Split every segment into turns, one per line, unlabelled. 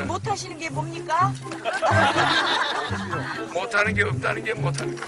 본인이 못하시는 게 뭡니까?
못하는 게 없다는 게 못하는 거.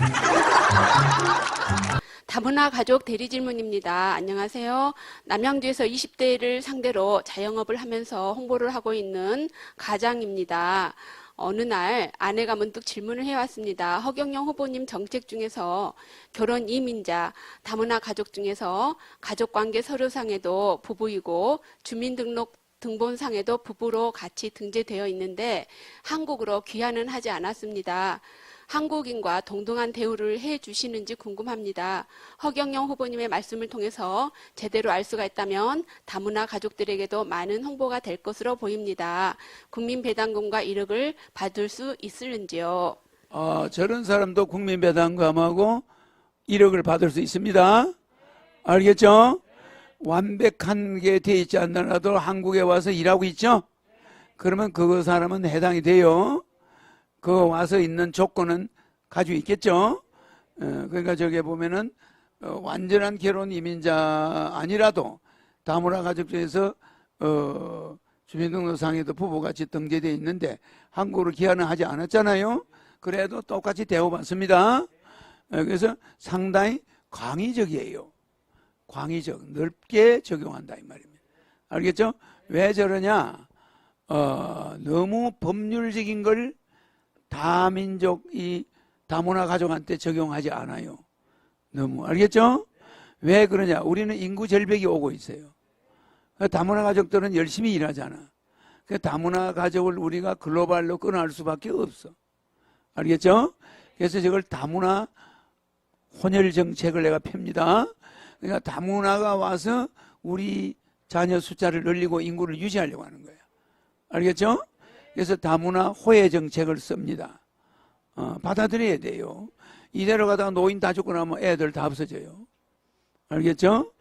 다문화 가족 대리 질문입니다. 안녕하세요. 남양주에서 20대를 상대로 자영업을 하면서 홍보를 하고 있는 가장입니다. 어느 날 아내가 문득 질문을 해왔습니다. 허경영 후보님 정책 중에서 결혼 이민자, 다문화 가족 중에서 가족관계 서류상에도 부부이고 주민등록 등본상에도 부부로 같이 등재되어 있는데 한국으로 귀환은 하지 않았습니다. 한국인과 동등한 대우를 해 주시는지 궁금합니다. 허경영 후보님의 말씀을 통해서 제대로 알 수가 있다면 다문화 가족들에게도 많은 홍보가 될 것으로 보입니다. 국민 배당금과 1억을 받을 수 있을는지요?
어, 저런 사람도 국민 배당금하고 1억을 받을 수 있습니다. 알겠죠? 완벽한 게 돼 있지 않더라도 한국에 와서 일하고 있죠? 그러면 그 사람은 해당이 돼요. 그 와서 있는 조건은 가지고 있겠죠? 어, 그러니까 저기 보면은 어, 완전한 결혼 이민자 아니라도 다문화 가족 중에서 어, 주민등록상에도 부부같이 등재되어 있는데 한국으로 귀환을 하지 않았잖아요. 그래도 똑같이 대우받습니다. 어, 그래서 상당히 광의적이에요. 광의적, 넓게 적용한다 이 말입니다. 알겠죠? 왜 저러냐? 어, 너무 법률적인 걸 다민족 이 다문화 가족한테 적용하지 않아요. 너무 알겠죠? 왜 그러냐? 우리는 인구 절벽이 오고 있어요. 그 다문화 가족들은 열심히 일하잖아. 그 다문화 가족을 우리가 글로벌로 끊어낼 수밖에 없어. 알겠죠? 그래서 저걸 다문화 혼혈 정책을 내가 펴니다. 그러니까 다문화가 와서 우리 자녀 숫자를 늘리고 인구를 유지하려고 하는 거예요. 알겠죠? 그래서 다문화 호혜 정책을 씁니다. 어, 받아들여야 돼요. 이대로 가다가 노인 다 죽고 나면 애들 다 없어져요. 알겠죠?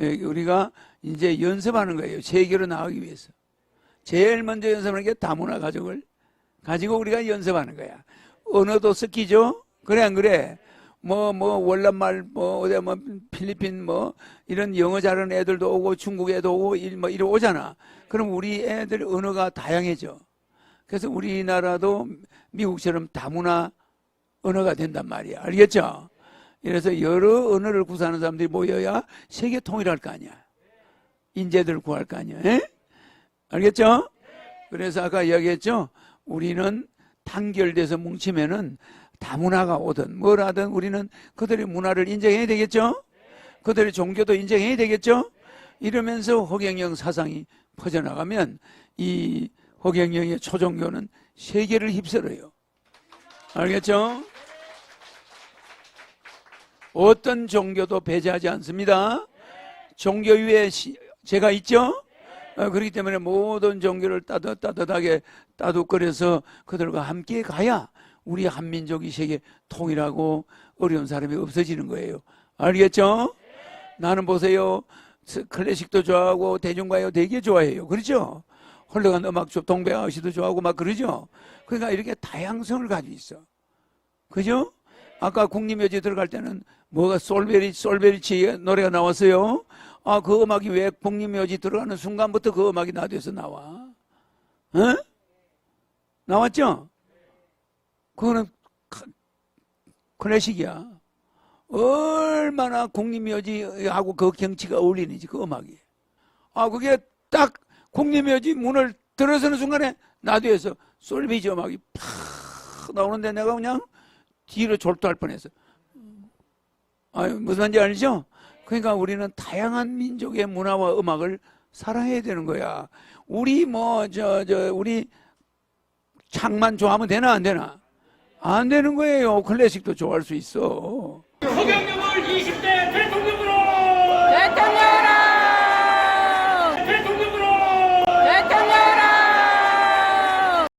예, 우리가 이제 연습하는 거예요. 세계로 나가기 위해서. 제일 먼저 연습하는 게 다문화 가족을 가지고 우리가 연습하는 거야. 언어도 섞이죠? 그래, 안 그래? 뭐, 뭐, 월남말, 뭐, 어디, 뭐, 필리핀, 뭐, 이런 영어 잘하는 애들도 오고, 중국 애도 오고, 일, 뭐, 이러 오잖아. 그럼 우리 애들 언어가 다양해져. 그래서 우리나라도 미국처럼 다문화 언어가 된단 말이야. 알겠죠? 이래서 여러 언어를 구사하는 사람들이 모여야 세계 통일할 거 아니야. 인재들 구할 거 아니야. 에? 알겠죠? 그래서 아까 이야기했죠? 우리는 단결돼서 뭉치면은 다문화가 오든 뭘 하든 우리는 그들의 문화를 인정해야 되겠죠? 그들의 종교도 인정해야 되겠죠? 이러면서 허경영 사상이 퍼져나가면 이 허경영의 초종교는 세계를 휩쓸어요. 알겠죠? 어떤 종교도 배제하지 않습니다. 종교 위에 시- 제가 있죠? 어, 그렇기 때문에 모든 종교를 따뜻, 따뜻하게 따뜻거려서 그들과 함께 가야 우리 한민족이 세계 통일하고 어려운 사람이 없어지는 거예요. 알겠죠? 나는 보세요. 스- 클래식도 좋아하고 대중가요 되게 좋아해요. 그렇죠? 흘러간 음악 쪽 동백아시도 좋아하고 막 그러죠? 그러니까 이렇게 다양성을 가지고 있어. 그죠? 아까 국립묘지 들어갈 때는 뭐가 솔베리, 솔베리치 노래가 나왔어요. 아, 그 음악이 왜 국립묘지 들어가는 순간부터 그 음악이 나돼서 나와? 어? 나왔죠? 그거는 카- 클래식이야. 얼마나 국립묘지하고 그 경치가 어울리는지 그 음악이. 아, 그게 딱 국립묘지 문을 들어서는 순간에 나도에서 솔베리 음악이 팍 나오는데 내가 그냥 뒤로 졸도할 뻔했어. 아, 무슨 말인지 알죠? 그러니까 우리는 다양한 민족의 문화와 음악을 사랑해야 되는 거야. 우리 뭐 저 저 우리 창만 좋아하면 되나 안 되나? 안 되는 거예요. 클래식도 좋아할 수 있어.